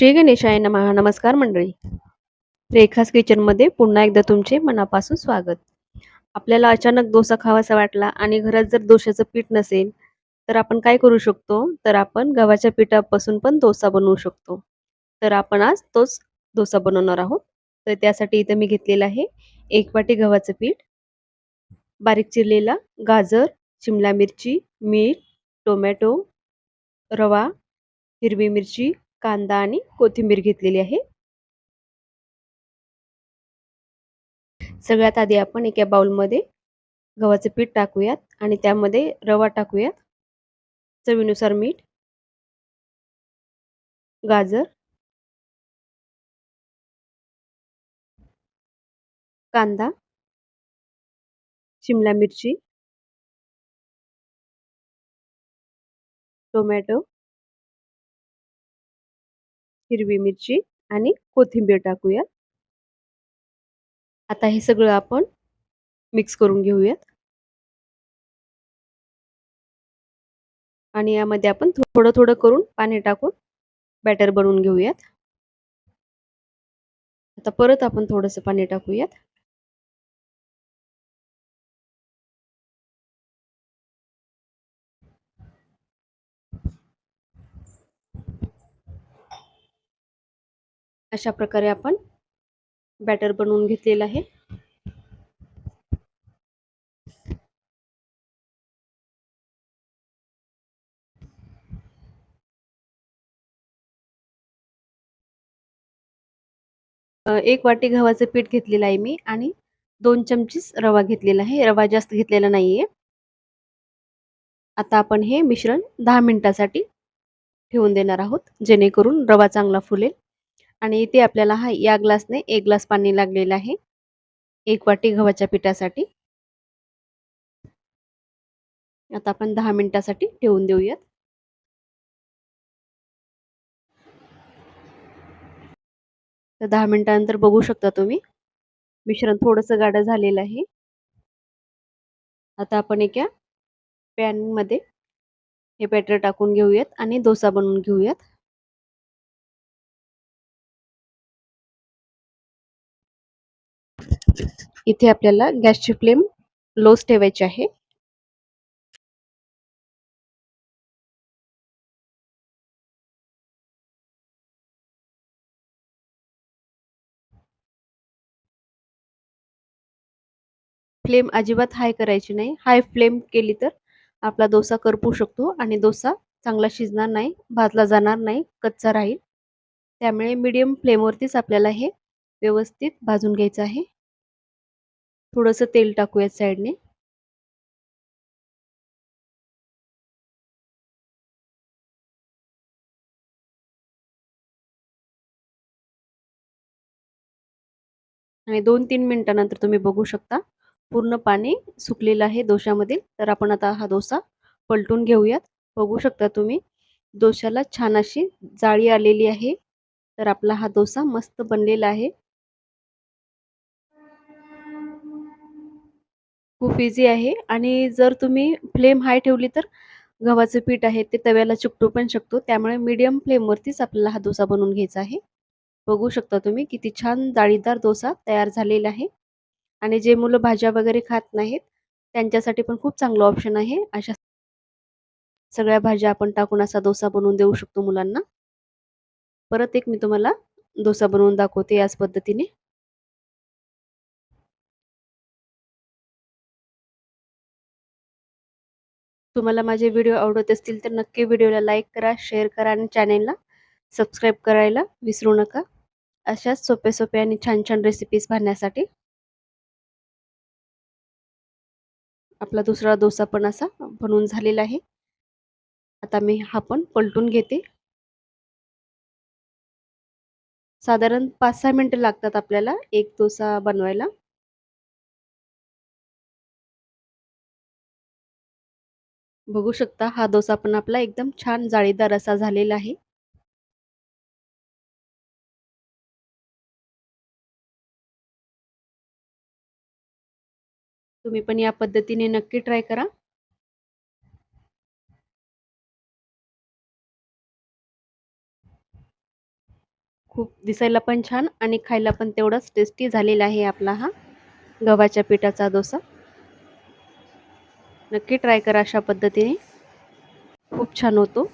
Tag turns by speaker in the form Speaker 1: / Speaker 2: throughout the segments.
Speaker 1: श्री गणेशाय महा नमस्कार मंडळी. रेखास किचनमध्ये पुन्हा एकदा तुमचे मनापासून स्वागत. आपल्याला अचानक डोसा खावासा वाटला आणि घरात जर डोशाचं पीठ नसेल तर आपण काय करू शकतो? तर आपण गव्हाच्या पिठापासून पण डोसा बनवू शकतो. तर आपण आज तोच डोसा बनवणार आहोत. तर त्यासाठी इथं मी घेतलेलं आहे एक वाटी गव्हाचं पीठ बारीक चिरलेला गाजर शिमला मिरची मीठ टोमॅटो रवा हिरवी मिरची कांदा आणि कोथिंबीर घेतलेली आहे. सगळ्यात आधी आपण एका बाउलमध्ये गव्हाचे पीठ टाकूयात आणि त्यामध्ये रवा टाकूयात. चवीनुसार मीठ गाजर कांदा शिमला मिरची टोमॅटो हिरवी मिरची आणि कोथिंबीर टाकूयात. आता हे सगळं आपण मिक्स करून घेऊयात. आणि यामध्ये आपण थोडं थोडं करून पाणी टाकून बॅटर बनवून घेऊयात. आता परत आपण थोडंसं पाणी टाकूयात. अशा प्रकारे आपण बॅटर बनवून घेतलेलं आहे. एक वाटी गव्हाचं पीठ घेतलेलं आहे मी आणि दोन चमचीस रवा घेतलेला आहे. रवा जास्त घेतलेला नाहीये. आता आपण हे मिश्रण दहा मिनिटासाठी ठेवून देणार आहोत जेणेकरून रवा चांगला फुलेल. आणि इथे आपल्याला हा या ग्लासने एक ग्लास पाणी लागलेलं आहे. एक वाटी गव्हाच्या पिठासाठी. आता आपण दहा मिनिटासाठी ठेवून देऊयात. तर दहा मिनिटानंतर बघू शकता तुम्ही मिश्रण थोडंसं गाडं झालेलं आहे. आता आपण एका पॅनमध्ये हे बॅटर टाकून घेऊयात आणि डोसा बनवून घेऊयात. इथे आपल्याला गॅसची फ्लेम लोच ठेवायची आहे. फ्लेम अजिबात हाय करायची नाही. हाय फ्लेम केली तर आपला डोसा करपू शकतो आणि डोसा चांगला शिजणार नाही भाजला जाणार नाही कच्चा राहील. त्यामुळे मीडियम फ्लेमवरतीच आपल्याला हे व्यवस्थित भाजून घ्यायचं आहे. थोडंसं तेल टाकूयात साईडने. आणि दोन तीन मिनिटानंतर तुम्ही बघू शकता पूर्ण पाणी सुकलेलं आहे दोशामधील तर आपण आता हा डोसा पलटून घेऊयात. बघू शकता तुम्ही डोशाला छान अशी जाळी आलेली आहे. तर आपला हा डोसा मस्त बनलेला आहे. खूप इझी आहे. आणि जर तुम्ही फ्लेम हाय ठेवली तर गव्हाचं पीठ आहे ते तव्याला चिकटू पण शकतो. त्यामुळे मीडियम फ्लेमवरतीच आपल्याला हा डोसा बनवून घ्यायचा आहे. बघू शकता तुम्ही किती छान जाळीदार डोसा तयार झालेला आहे. आणि जे मुलं भाज्या वगैरे खात नाहीत त्यांच्यासाठी पण खूप चांगलं ऑप्शन आहे. अशा सगळ्या भाज्या आपण टाकून असा डोसा बनवून देऊ शकतो मुलांना. परत एक मी तुम्हाला डोसा बनवून दाखवते याच पद्धतीने. तुम्हाला माझे व्हिडिओ आवडत असतील तर नक्की व्हिडिओला लाईक करा शेअर करा आणि चॅनेलला सबस्क्राईब करायला विसरू नका. अशाच सोप्या सोप्या आणि छान छान रेसिपीज पाहण्यासाठी. आपला दुसरा डोसा पण असा बनवून झालेला आहे. आता मी हा पण पलटून घेते. साधारण पाच सहा मिनटं लागतात आपल्याला एक डोसा बनवायला. बघू शकता हा डोसा पण आपला एकदम छान जाळीदार असा झालेला आहे. तुम्ही पण या पद्धतीने नक्की ट्राय करा. खूप दिसायला पण छान आणि खायला पण तेवढाच टेस्टी झालेला आहे आपला हा गव्हाच्या पिठाचा डोसा. नक्की ट्राय करा अशा पद्धतीने. खूप छान होतो.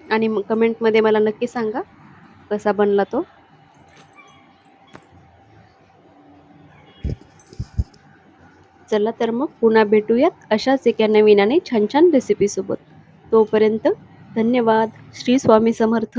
Speaker 1: आणि मग कमेंटमध्ये मला नक्की सांगा कसा बनला तो. चला तर मग पुन्हा भेटूयात अशाच एका नवीन आणि छान छान रेसिपीसोबत तोपर्यंत धन्यवाद. श्री स्वामी समर्थ.